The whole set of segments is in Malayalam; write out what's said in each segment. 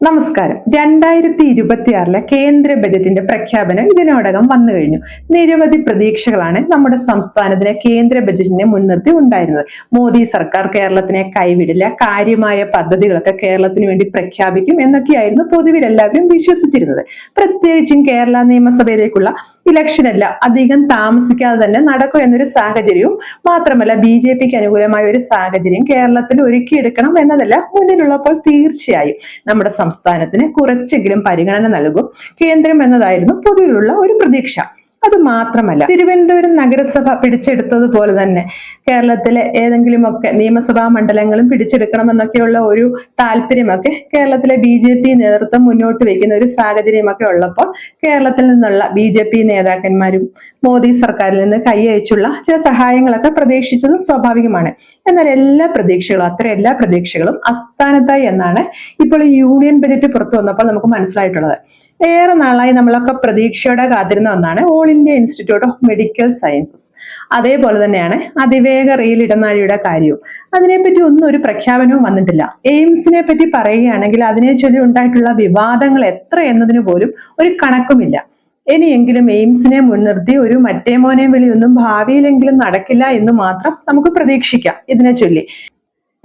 നമസ്കാരം. രണ്ടായിരത്തി ഇരുപത്തിയാറിലെ കേന്ദ്ര ബജറ്റിന്റെ പ്രഖ്യാപനം ഇതിനോടകം വന്നു കഴിഞ്ഞു. നിരവധി പ്രതീക്ഷകളാണ് നമ്മുടെ സംസ്ഥാനത്തിന് കേന്ദ്ര ബജറ്റിനെ മുൻനിർത്തി ഉണ്ടായിരുന്നത്. മോദി സർക്കാർ കേരളത്തിനെ കൈവിടില്ല കാര്യമായ പദ്ധതികളൊക്കെ കേരളത്തിന് വേണ്ടി പ്രഖ്യാപിക്കും എന്നൊക്കെയായിരുന്നു പൊതുവിൽ എല്ലാവരും വിശ്വസിച്ചിരുന്നത്. പ്രത്യേകിച്ചും കേരള നിയമസഭയിലേക്കുള്ള ഇലക്ഷൻ അല്ല. അധികം താമസിക്കാതെ തന്നെ നടക്കും എന്നൊരു സാഹചര്യവും മാത്രമല്ല ബി ജെ പിക്ക് അനുകൂലമായ ഒരു സാഹചര്യം കേരളത്തിൽ ഒരുക്കിയെടുക്കണം എന്നതല്ല മുന്നിലുള്ളപ്പോൾ തീർച്ചയായും നമ്മുടെ സംസ്ഥാനത്തിന് കുറച്ചെങ്കിലും പരിഗണന നൽകും. കേന്ദ്രം എന്നതായിരുന്നു പൊതുവിലുള്ള ഒരു പ്രതീക്ഷ. അത് മാത്രമല്ല. തിരുവനന്തപുരം നഗരസഭ പിടിച്ചെടുത്തതുപോലെ തന്നെ കേരളത്തിലെ ഏതെങ്കിലുമൊക്കെ നിയമസഭാ മണ്ഡലങ്ങളും പിടിച്ചെടുക്കണമെന്നൊക്കെയുള്ള ഒരു താല്പര്യമൊക്കെ കേരളത്തിലെ ബി ജെ പി നേതൃത്വം മുന്നോട്ട് വയ്ക്കുന്ന ഒരു സാഹചര്യമൊക്കെ ഉള്ളപ്പോൾ കേരളത്തിൽ നിന്നുള്ള ബി ജെ പി നേതാക്കന്മാരും മോദി സർക്കാരിൽ നിന്ന് കൈയച്ചുള്ള ചില സഹായങ്ങളൊക്കെ പ്രതീക്ഷിച്ചതും സ്വാഭാവികമാണ്. എന്നാൽ എല്ലാ പ്രതീക്ഷകളും അത്ര എല്ലാ പ്രതീക്ഷകളും അസ്ഥാനത്തായി എന്നാണ് ഇപ്പോൾ യൂണിയൻ ബജറ്റ് പുറത്തു വന്നപ്പോൾ നമുക്ക് മനസ്സിലായിട്ടുള്ളത്. ഏറെ നാളായി നമ്മളൊക്കെ പ്രതീക്ഷയോടെ കാത്തിരുന്ന ഒന്നാണ് all India institute of medical sciences അതേപോലെ തന്നെയാണ് അതിവേഗ റെയിൽ ഇടനാഴിയുടെ കാര്യവും. അതിനെപ്പറ്റി ഒന്നും ഒരു പ്രഖ്യാപനവും വന്നിട്ടില്ല. എയിംസിനെ പറ്റി പറയുകയാണെങ്കിൽ അതിനെ ചൊല്ലി ഉണ്ടായിട്ടുള്ള വിവാദങ്ങൾ എത്ര എന്നതിന് പോലും ഒരു കണക്കുമില്ല. ഇനിയെങ്കിലും എയിംസിനെ മുൻനിർത്തി ഒരു മറ്റേ മോനെ വിളിയൊന്നും ഭാവിയിലെങ്കിലും നടക്കില്ല എന്ന് മാത്രം നമുക്ക് പ്രതീക്ഷിക്കാം ഇതിനെ ചൊല്ലി.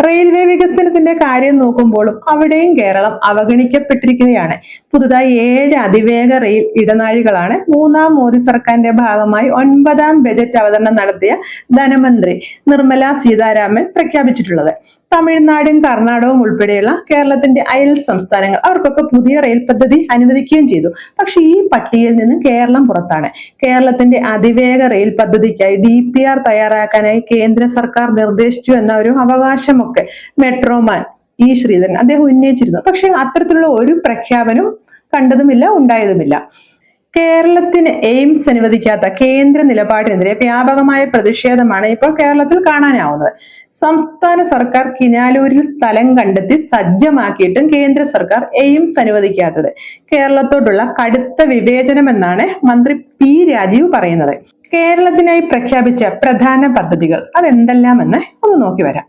റെയിൽവേ വികസനത്തിന്റെ കാര്യം നോക്കുമ്പോഴും അവിടെയും കേരളം അവഗണിക്കപ്പെട്ടിരിക്കുകയാണ്. പുതുതായി ഏഴ് അതിവേഗ റെയിൽ ഇടനാഴികളാണ് മൂന്നാം മോദി സർക്കാരിന്റെ ഭാഗമായി ഒൻപതാം ബജറ്റ് അവതരണം നടത്തിയ ധനമന്ത്രി നിർമ്മല സീതാരാമൻ പ്രഖ്യാപിച്ചിട്ടുള്ളത്. തമിഴ്നാടും കർണാടകവും ഉൾപ്പെടെയുള്ള കേരളത്തിന്റെ അയൽ സംസ്ഥാനങ്ങൾ അവർക്കൊക്കെ പുതിയ റെയിൽ പദ്ധതി അനുവദിക്കുകയും ചെയ്തു. പക്ഷെ ഈ പട്ടികയിൽ നിന്ന് കേരളം പുറത്താണ്. കേരളത്തിന്റെ അതിവേഗ റെയിൽ പദ്ധതിക്കായി ഡി പി ആർ തയ്യാറാക്കാനായി കേന്ദ്ര സർക്കാർ നിർദ്ദേശിച്ചു എന്ന ഒരു അവകാശമൊക്കെ മെട്രോമാൻ ഇ ശ്രീധരൻ അദ്ദേഹം ഉന്നയിച്ചിരുന്നു. പക്ഷെ അത്തരത്തിലുള്ള ഒരു പ്രഖ്യാപനം കണ്ടതുമില്ല ഉണ്ടായതുമില്ല. കേരളത്തിന് എയിംസ് അനുവദിക്കാത്ത കേന്ദ്ര നിലപാടിനെതിരെ വ്യാപകമായ പ്രതിഷേധമാണ് ഇപ്പോൾ കേരളത്തിൽ കാണാനാവുന്നത്. സംസ്ഥാന സർക്കാർ കിനാലൂരിൽ സ്ഥലം കണ്ടെത്തി സജ്ജമാക്കിയിട്ടും കേന്ദ്ര സർക്കാർ എയിംസ് അനുവദിക്കാത്തത്. കേരളത്തോടുള്ള കടുത്ത വിവേചനമെന്നാണ് മന്ത്രി പി രാജീവ് പറയുന്നത്. കേരളത്തിനായി പ്രഖ്യാപിച്ച പ്രധാന പദ്ധതികൾ അതെന്തെല്ലാമെന്ന് ഒന്ന് നോക്കി വരാം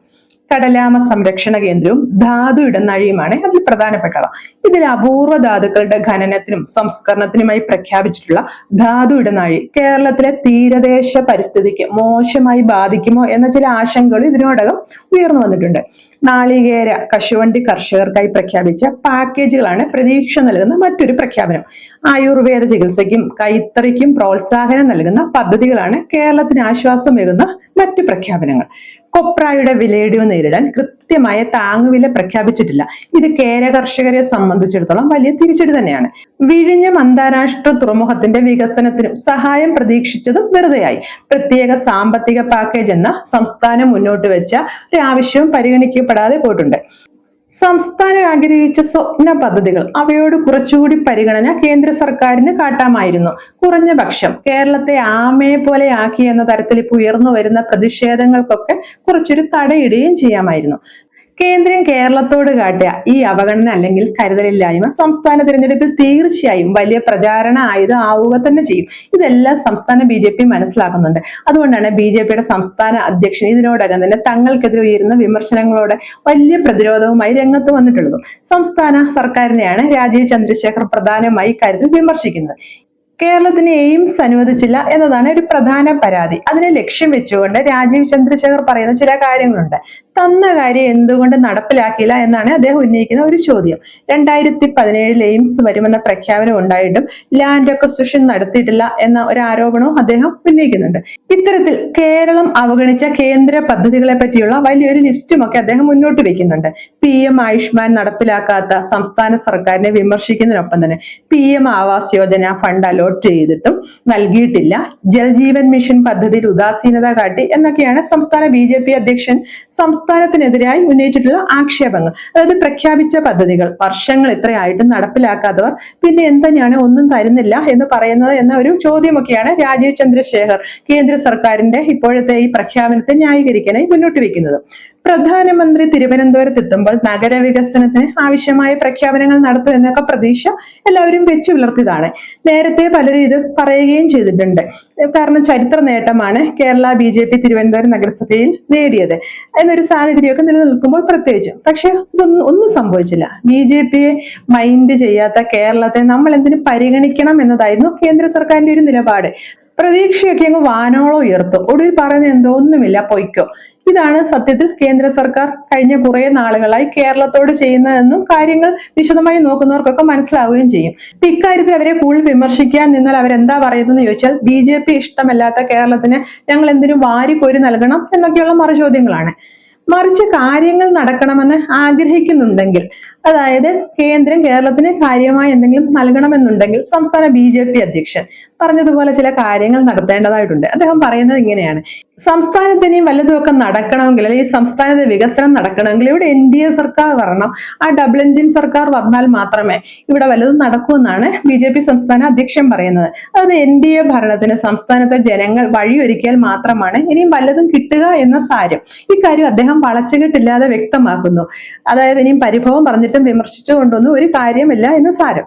കടലാമ സംരക്ഷണ കേന്ദ്രവും ധാതു ഇടനാഴിയുമാണ് അതിൽ പ്രധാനപ്പെട്ടവ. ഇതിൽ അപൂർവ ധാതുക്കളുടെ ഖനനത്തിനും സംസ്കരണത്തിനുമായി പ്രഖ്യാപിച്ചിട്ടുള്ള ധാതു ഇടനാഴി കേരളത്തിലെ തീരദേശ പരിസ്ഥിതിക്ക് മോശമായി ബാധിക്കുമോ എന്ന ചില ആശങ്കകൾ ഇതിനോടകം ഉയർന്നു വന്നിട്ടുണ്ട്. നാളികേര കശുവണ്ടി കർഷകർക്കായി പ്രഖ്യാപിച്ച പാക്കേജുകളാണ് പ്രതീക്ഷ നൽകുന്ന മറ്റൊരു പ്രഖ്യാപനം. ആയുർവേദ ചികിത്സയ്ക്കും കൈത്തറിക്കും പ്രോത്സാഹനം നൽകുന്ന പദ്ധതികളാണ് കേരളത്തിന് ആശ്വാസമേകുന്ന മറ്റ് പ്രഖ്യാപനങ്ങൾ. കൊപ്രായുടെ വിലയിടിവ് നേരിടാൻ കൃത്യമായ താങ്ങുവില പ്രഖ്യാപിച്ചിട്ടില്ല. ഇത് കേര കർഷകരെ സംബന്ധിച്ചിടത്തോളം വലിയ തിരിച്ചടി തന്നെയാണ്. വിഴിഞ്ഞം അന്താരാഷ്ട്ര തുറമുഖത്തിന്റെ വികസനത്തിനും സഹായം പ്രതീക്ഷിച്ചതും വെറുതെയായി. പ്രത്യേക സാമ്പത്തിക പാക്കേജ് എന്ന സംസ്ഥാനം മുന്നോട്ട് വെച്ച ഒരു ആവശ്യവും പരിഗണിക്കപ്പെടാതെ പോയിട്ടുണ്ട്. സംസ്ഥാനം ആഗ്രഹിച്ച സ്വപ്ന പദ്ധതികൾ അവയോട് കുറച്ചുകൂടി പരിഗണന കേന്ദ്ര സർക്കാരിന് കാട്ടാമായിരുന്നു. കുറഞ്ഞ പക്ഷം കേരളത്തെ ആമയെ പോലെ ആക്കി എന്ന തരത്തിൽ ഇപ്പോൾ ഉയർന്നു വരുന്ന പ്രതിഷേധങ്ങൾക്കൊക്കെ കുറച്ചൊരു തടയിടുകയും ചെയ്യാമായിരുന്നു. കേന്ദ്രം കേരളത്തോട് കാട്ടിയ ഈ അവഗണന അല്ലെങ്കിൽ കരുതലില്ലായ്മ സംസ്ഥാന തിരഞ്ഞെടുപ്പിൽ തീർച്ചയായും വലിയ പ്രചാരണ ആയുധം ആവുക തന്നെ ചെയ്യും. ഇതെല്ലാം സംസ്ഥാന ബി ജെ പി മനസ്സിലാക്കുന്നുണ്ട്. അതുകൊണ്ടാണ് ബി ജെ പിയുടെ സംസ്ഥാന അധ്യക്ഷൻ ഇതിനോടകം തന്നെ തങ്ങൾക്കെതിരെ ഉയരുന്ന വിമർശനങ്ങളോടെ വലിയ പ്രതിരോധവുമായി രംഗത്ത് വന്നിട്ടുള്ളതും സംസ്ഥാന സർക്കാരിനെയാണ് രാജീവ് ചന്ദ്രശേഖർ പ്രധാനമായി കരുതി വിമർശിക്കുന്നത്. കേരളത്തിന് എയിംസ് അനുവദിച്ചില്ല എന്നതാണ് ഒരു പ്രധാന പരാതി. അതിനെ ലക്ഷ്യം വെച്ചുകൊണ്ട് രാജീവ് ചന്ദ്രശേഖർ പറയുന്ന ചില കാര്യങ്ങളുണ്ട്. തന്ന കാര്യം എന്തുകൊണ്ട് നടപ്പിലാക്കിയില്ല എന്നാണ് അദ്ദേഹം ഉന്നയിക്കുന്ന ഒരു ചോദ്യം. രണ്ടായിരത്തി പതിനേഴിൽ എയിംസ് വരുമെന്ന പ്രഖ്യാപനം ഉണ്ടായിട്ടും ലാൻഡ് അക്വസിഷൻ നടത്തിയിട്ടില്ല എന്ന ഒരു ആരോപണവും അദ്ദേഹം ഉന്നയിക്കുന്നുണ്ട്. ഇത്തരത്തിൽ കേരളം അവഗണിച്ച കേന്ദ്ര പദ്ധതികളെ പറ്റിയുള്ള വലിയൊരു ലിസ്റ്റും ഒക്കെ അദ്ദേഹം മുന്നോട്ട് വെക്കുന്നുണ്ട്. പി എം ആയുഷ്മാൻ നടപ്പിലാക്കാത്ത സംസ്ഥാന സർക്കാരിനെ വിമർശിക്കുന്നതിനൊപ്പം തന്നെ P M Awas Yojana fund allot ചെയ്തിട്ടും നൽകിയിട്ടില്ല. ജൽജീവൻ മിഷൻ പദ്ധതിയിൽ ഉദാസീനത കാട്ടി എന്നൊക്കെയാണ് സംസ്ഥാന ബി അധ്യക്ഷൻ സംസ്ഥാനത്തിനെതിരായി ഉന്നയിച്ചിട്ടുള്ള ആക്ഷേപങ്ങൾ. അതായത് പ്രഖ്യാപിച്ച പദ്ധതികൾ. വർഷങ്ങൾ ഇത്രയായിട്ടും നടപ്പിലാക്കാത്തവർ പിന്നെ എന്തിനാണ് ഒന്നും തരുന്നില്ല എന്ന് പറയുന്നത് എന്ന ഒരു ചോദ്യമൊക്കെയാണ് രാജീവ് ചന്ദ്രശേഖർ കേന്ദ്ര സർക്കാരിന്റെ ഇപ്പോഴത്തെ ഈ പ്രഖ്യാപനത്തെ ന്യായീകരിക്കാനായി മുന്നോട്ട് വെക്കുന്നത് പ്രധാനമന്ത്രി തിരുവനന്തപുരത്ത് എത്തുമ്പോൾ നഗരവികസനത്തിന് ആവശ്യമായ പ്രഖ്യാപനങ്ങൾ നടത്തും എന്നൊക്കെ പ്രതീക്ഷ എല്ലാവരും വെച്ചു പുലർത്തിയതാണ്. നേരത്തെ പലരും ഇത് പറയുകയും ചെയ്തിട്ടുണ്ട്. കാരണം ചരിത്ര നേട്ടമാണ് Kerala B J P Thiruvananthapuram നഗരസഭയിൽ നേടിയത് എന്നൊരു സാഹചര്യമൊക്കെ നിലനിൽക്കുമ്പോൾ പ്രത്യേകിച്ചും. പക്ഷെ ഇതൊന്നും ഒന്നും സംഭവിച്ചില്ല. ബി ജെ പിയെ മൈൻഡ് ചെയ്യാത്ത കേരളത്തെ നമ്മൾ എന്തിനു പരിഗണിക്കണം എന്നതായിരുന്നു കേന്ദ്ര സർക്കാരിന്റെ ഒരു നിലപാട്. പ്രതീക്ഷയൊക്കെ അങ്ങ് വാനോളം ഉയർത്തു. ഒടുവിൽ പറയുന്നത് എന്തോ ഒന്നുമില്ല പൊയ്ക്കോ. ഇതാണ് സത്യത്തിൽ കേന്ദ്ര സർക്കാർ കഴിഞ്ഞ കുറെ നാളുകളായി കേരളത്തോട് ചെയ്യുന്നതെന്നും കാര്യങ്ങൾ വിശദമായി നോക്കുന്നവർക്കൊക്കെ മനസ്സിലാവുകയും ചെയ്യും. ഇക്കാര്യത്തിൽ അവരെ കൂടുതൽ വിമർശിക്കാൻ നിന്നാൽ അവരെന്താ പറയുന്നതെന്ന് ചോദിച്ചാൽ ബി ജെ പി ഇഷ്ടമല്ലാത്ത കേരളത്തിന് ഞങ്ങൾ എന്തിനു വാരിക്കോരി നൽകണം എന്നൊക്കെയുള്ള മറുചോദ്യങ്ങളാണ്. മറിച്ച് കാര്യങ്ങൾ നടക്കണമെന്ന് ആഗ്രഹിക്കുന്നുണ്ടെങ്കിൽ അതായത് കേന്ദ്രം കേരളത്തിന് കാര്യമായി എന്തെങ്കിലും നൽകണമെന്നുണ്ടെങ്കിൽ സംസ്ഥാന ബി ജെ പി അധ്യക്ഷൻ പറഞ്ഞതുപോലെ ചില കാര്യങ്ങൾ നടത്തേണ്ടതായിട്ടുണ്ട്. അദ്ദേഹം പറയുന്നത് ഇങ്ങനെയാണ്. സംസ്ഥാനത്ത് ഇനിയും വല്ലതുമൊക്കെ നടക്കണമെങ്കിൽ അല്ലെങ്കിൽ സംസ്ഥാനത്തെ വികസനം നടക്കണമെങ്കിൽ ഇവിടെ എൻ ഡി എ സർക്കാർ വരണം. ആ ഡബിൾ എഞ്ചിൻ സർക്കാർ വന്നാൽ മാത്രമേ ഇവിടെ വല്ലതും നടക്കൂ എന്നാണ് ബി ജെ പി സംസ്ഥാന അധ്യക്ഷൻ പറയുന്നത്. അതായത് എൻ ഡി എ ഭരണത്തിന് സംസ്ഥാനത്തെ ജനങ്ങൾ വഴിയൊരുക്കിയാൽ മാത്രമാണ് ഇനിയും വല്ലതും കിട്ടുക എന്ന സാരം. ഇക്കാര്യം അദ്ദേഹം വളച്ചുകെട്ടില്ലാതെ വ്യക്തമാക്കുന്നു. അതായത് ഇനിയും പരിഭവം പറഞ്ഞിട്ടും വിമർശിച്ചും കൊണ്ടൊന്നും ഒരു കാര്യമില്ല എന്ന് സാരം.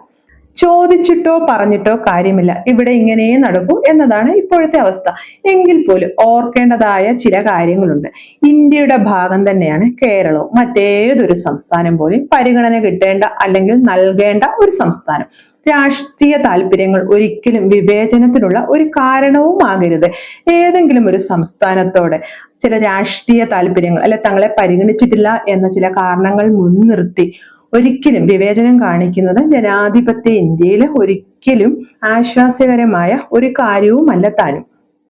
ചോദിച്ചിട്ടോ പറഞ്ഞിട്ടോ കാര്യമില്ല. ഇവിടെ ഇങ്ങനെ നടക്കൂ എന്നതാണ് ഇപ്പോഴത്തെ അവസ്ഥ. എങ്കിൽ പോലും ഓർക്കേണ്ടതായ ചില കാര്യങ്ങളുണ്ട്. ഇന്ത്യയുടെ ഭാഗം തന്നെയാണ് കേരളവും മറ്റേതൊരു സംസ്ഥാനം പോലും പരിഗണന കിട്ടേണ്ട അല്ലെങ്കിൽ നൽകേണ്ട ഒരു സംസ്ഥാനം. രാഷ്ട്രീയ താല്പര്യങ്ങൾ ഒരിക്കലും വിവേചനത്തിനുള്ള ഒരു കാരണവും ആകരുത് ഏതെങ്കിലും ഒരു സംസ്ഥാനത്തോടെ ചില രാഷ്ട്രീയ താല്പര്യങ്ങൾ അല്ലെ തങ്ങളെ പരിഗണിച്ചിട്ടില്ല എന്ന ചില കാരണങ്ങൾ മുൻനിർത്തി ഒരിക്കലും വിവേചനം കാണിക്കുന്നത് ജനാധിപത്യ ഇന്ത്യയിൽ ഒരിക്കലും ആശ്വാസ്യകരമായ ഒരു കാര്യവുമല്ല താനും.